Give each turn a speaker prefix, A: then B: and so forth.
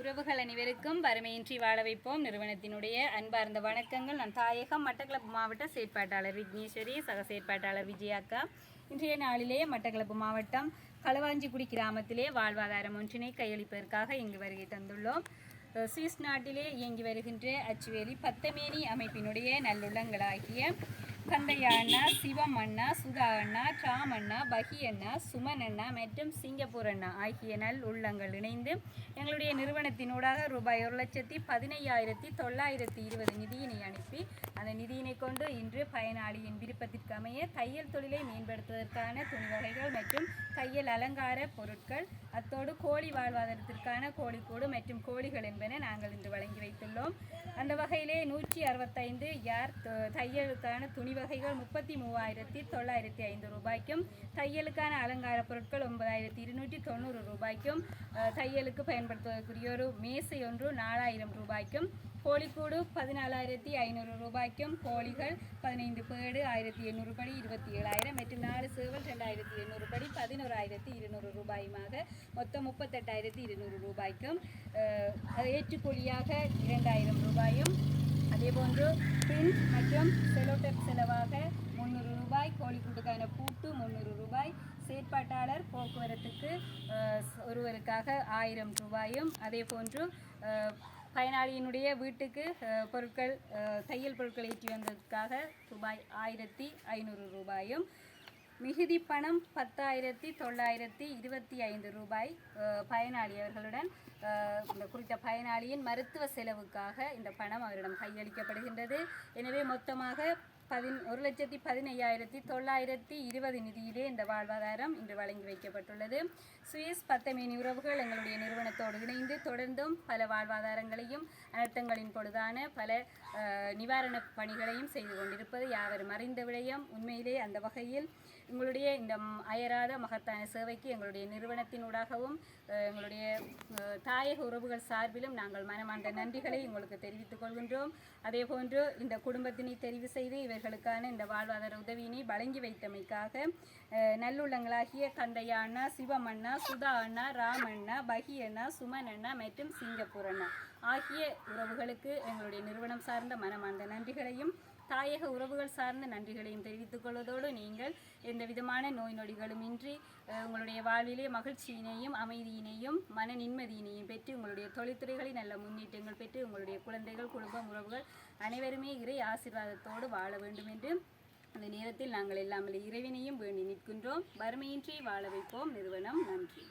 A: உறவுகள் அனைவருக்கும் வறுமையின்றி வாழ வைப்போம். நிறுவனத்தினுடைய அன்பார்ந்த வணக்கங்கள். நான் தாயகம் மட்டக்களப்பு மாவட்ட செயற்பாட்டாளர் விக்னேஸ்வரி சக செயற்பாட்டாளர் விஜயாக்கா. இன்றைய நாளிலே மட்டக்களப்பு மாவட்டம் களவாஞ்சிக்குடி கிராமத்திலே வாழ்வாதாரம் ஒன்றினை கையளிப்பதற்காக இங்கு வருகை தந்துள்ளோம். சுவிஸ் நாட்டிலே இயங்கி வருகின்ற அச்சுவேலி பத்தமேனி அமைப்பினுடைய நல்லுள்ளங்களாகிய கந்தையா அண்ணா சிவம் அண்ணா சுதா அண்ணா ராம் அண்ணா பகி அண்ணா சுமன் அண்ணா மற்றும் சிங்கப்பூர் அண்ணா ஆகிய நல் உள்ளங்கள் இணைந்து எங்களுடைய நிறுவனத்தினூடாக ரூபாய் ஒரு லட்சத்தி பதினையாயிரத்தி தொள்ளாயிரத்தி இருபது நிதியினை அனுப்பி அந்த நிதியினை கொண்டு இன்று பயனாளியின் விருப்பத்திற்கு அமைய தையல் தொழிலை மேம்படுத்துவதற்கான துணி வகைகள் மற்றும் தையல் அலங்கார பொருட்கள் அத்தோடு கோழி வாழ்வாதாரத்திற்கான கோழிக்கூடு மற்றும் கோழிகள் என்பன நாங்கள் இன்று வழங்கி வைத்துள்ளோம். அந்த வகையிலே நூற்றி அறுபத்தைந்து யார் தையலுக்கான துணி வகைகள் முப்பத்தி மூவாயிரத்தி தொள்ளாயிரத்தி ஐந்து ரூபாய்க்கும் தையலுக்கான அலங்கார பொருட்கள் ஒன்பதாயிரத்தி இருநூற்றி தொண்ணூறு ரூபாய்க்கும் தையலுக்கு பயன்படுத்துவதற்குரிய ஒரு மேசை ஒன்று நாலாயிரம் ரூபாய்க்கும் கோழிக்கூடு பதினாலாயிரத்தி ஐநூறு ரூபாய்க்கும் கோழிகள் பதினைந்து பேடு ஆயிரத்தி எண்ணூறு படி இருபத்தி ஏழாயிரம் மற்றும் நாலு சேவல் ரெண்டாயிரத்தி எண்ணூறு படி பதினோராயிரத்தி இருநூறு ரூபாயுமாக மொத்தம் முப்பத்தெட்டாயிரத்தி இருநூறு ரூபாய்க்கும் அஹ், ஏற்றுக்கூலியாக இரண்டாயிரம் ரூபாயும் அதேபோன்று பிரிண்ட் மற்றும் செலோடெப் செலவாக முந்நூறு ரூபாய் கோழிக்கூட்டுக்கான பூட்டு முந்நூறு ரூபாய் செயற்பாட்டாளர் போக்குவரத்துக்கு ஒருவருக்காக ஆயிரம் ரூபாயும் அதே போன்று பயனாளியினுடைய வீட்டுக்கு பொருட்கள் தையல் பொருட்கள் ஏற்றி வந்ததற்காக ரூபாய் ஆயிரத்தி ஐநூறு ரூபாயும் மிகுதி பணம் பத்தாயிரத்தி தொள்ளாயிரத்தி இருபத்தி ஐந்து ரூபாய் அஹ், பயனாளி அவர்களுடன் இந்த குறித்த பயனாளியின் மருத்துவ செலவுக்காக இந்த பணம் அவரிடம் கையளிக்கப்படுகின்றது. எனவே மொத்தமாக பதின் ஒரு லட்சத்தி பதினையாயிரத்தி தொள்ளாயிரத்தி இருபது நிதியிலே இந்த வாழ்வாதாரம் இன்று வழங்கி வைக்கப்பட்டுள்ளது. சுயஸ் பத்தமேனி உறவுகள் எங்களுடைய நிறுவனத்தோடு இணைந்து தொடர்ந்தும் பல வாழ்வாதாரங்களையும் அனர்த்தங்களின் பொழுதான பல நிவாரண நிவாரணப் பணிகளையும் செய்து கொண்டிருப்பது யாவரும் அறிந்த விடயம். உண்மையிலே அந்த வகையில் உங்களுடைய இந்த அயராத மகத்தான சேவைக்கு எங்களுடைய நிறுவனத்தினூடாகவும் எங்களுடைய தாயக உறவுகள் சார்பிலும் நாங்கள் மனமார்ந்த நன்றிகளை உங்களுக்கு தெரிவித்துக் கொள்கின்றோம். அதேபோன்று இந்த குடும்பத்தினை தெரிவு செய்து இவர்களுக்கான இந்த வாழ்வாதார உதவியினை வழங்கி வைத்தமைக்காக அஹ், நல்லுள்ளங்களாகிய கந்தையா அண்ணா சுதா அண்ணா ராமண்ணா அண்ணா சுமனண்ணா அண்ணா சுமன் அண்ணா மற்றும் சிங்கப்பூர் அண்ணா ஆகிய உறவுகளுக்கு எங்களுடைய நிறுவனம் சார்ந்த மனமார்ந்த நன்றிகளையும் தாயக உறவுகள் சார்ந்த நன்றிகளையும் தெரிவித்துக் கொள்வதோடு நீங்கள் எந்த விதமான நோய் நொடிகளும் இன்றி உங்களுடைய வாழ்விலே மகிழ்ச்சியினையும் அமைதியினையும் மன நிம்மதியினையும் பெற்று உங்களுடைய தொழில்துறைகளில் நல்ல முன்னேற்றங்கள் பெற்று உங்களுடைய குழந்தைகள் குடும்பம் உறவுகள் அனைவருமே இறை ஆசீர்வாதத்தோடு வாழ வேண்டும் என்று அந்த நேரத்தில் நாங்கள் எல்லாமே இறைவனையும் வேண்டி நிற்கின்றோம். வறுமையின்றி வாழ வைப்போம். நிறுவனம் நன்றி.